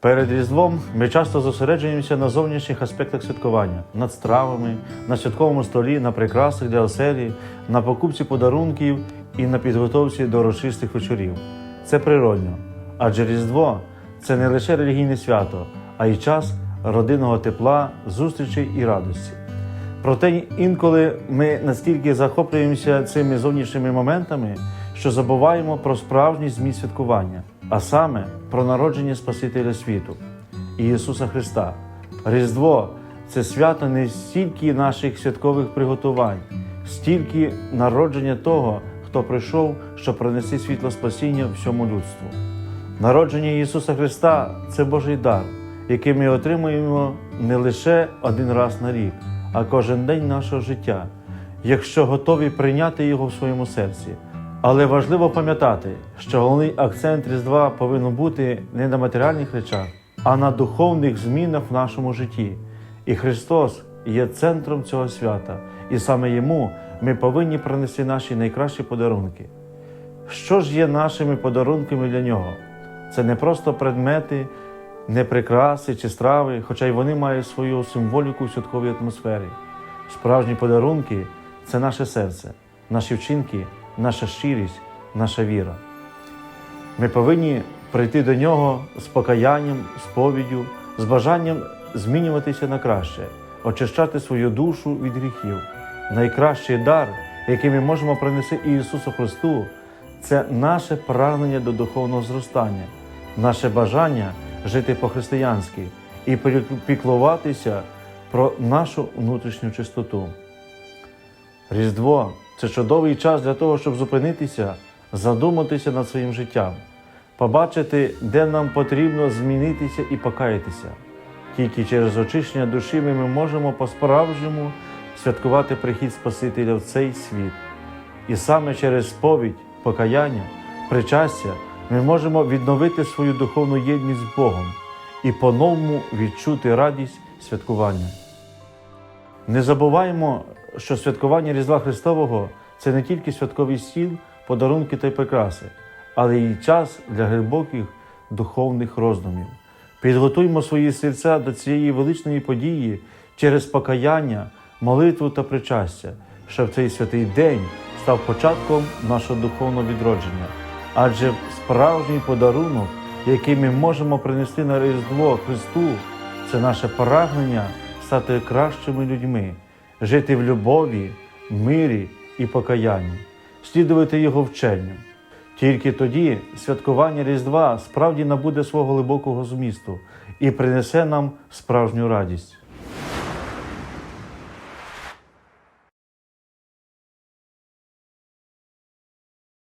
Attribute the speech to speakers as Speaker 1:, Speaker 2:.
Speaker 1: Перед Різдвом ми часто зосереджуємося на зовнішніх аспектах святкування, над стравами, на святковому столі, на прикрасах для оселі, на покупці подарунків і на підготовці до урочистих вечорів. Це природньо, адже Різдво це не лише релігійне свято, а й час родинного тепла, зустрічей і радості. Проте інколи ми настільки захоплюємося цими зовнішніми моментами, що забуваємо про справжній зміст святкування, а саме про народження Спасителя світу Ісуса Христа. Різдво це свято не стільки наших святкових приготувань, стільки народження того, хто прийшов, щоб принести світло спасіння всьому людству. Народження Ісуса Христа це Божий дар, який ми отримуємо не лише один раз на рік, а кожен день нашого життя, якщо готові прийняти його в своєму серці. Але важливо пам'ятати, що головний акцент Різдва повинен бути не на матеріальних речах, а на духовних змінах в нашому житті. І Христос є центром цього свята, і саме Йому ми повинні принести наші найкращі подарунки. Що ж є нашими подарунками для нього? Це не просто предмети, не прикраси чи страви, хоча й вони мають свою символіку в святковій атмосфері. Справжні подарунки це наше серце, наші вчинки, наша щирість, наша віра. Ми повинні прийти до нього з покаянням, сповіддю, з бажанням змінюватися на краще, очищати свою душу від гріхів. Найкращий дар, який ми можемо принести Ісусу Христу, це наше прагнення до духовного зростання, наше бажання жити по-християнськи і піклуватися про нашу внутрішню чистоту. Різдво це чудовий час для того, щоб зупинитися, задуматися над своїм життям, побачити, де нам потрібно змінитися і покаятися. Тільки через очищення душі ми можемо по-справжньому святкувати прихід Спасителя в цей світ. І саме через сповідь, покаяння, причастя ми можемо відновити свою духовну єдність з Богом і по-новому відчути радість святкування. Не забуваємо, що святкування Різдва Христового це не тільки святковий стіл, подарунки та прикраси, але й час для глибоких духовних роздумів. Підготуймо свої серця до цієї величної події через покаяння, молитву та причастя, щоб цей святий день став початком нашого духовного відродження. Адже справжній подарунок, який ми можемо принести на Різдво Христу, це наше прагнення стати кращими людьми, жити в любові, мирі і покаянні, слідувати Його вченню. Тільки тоді святкування Різдва справді набуде свого глибокого змісту і принесе нам справжню радість.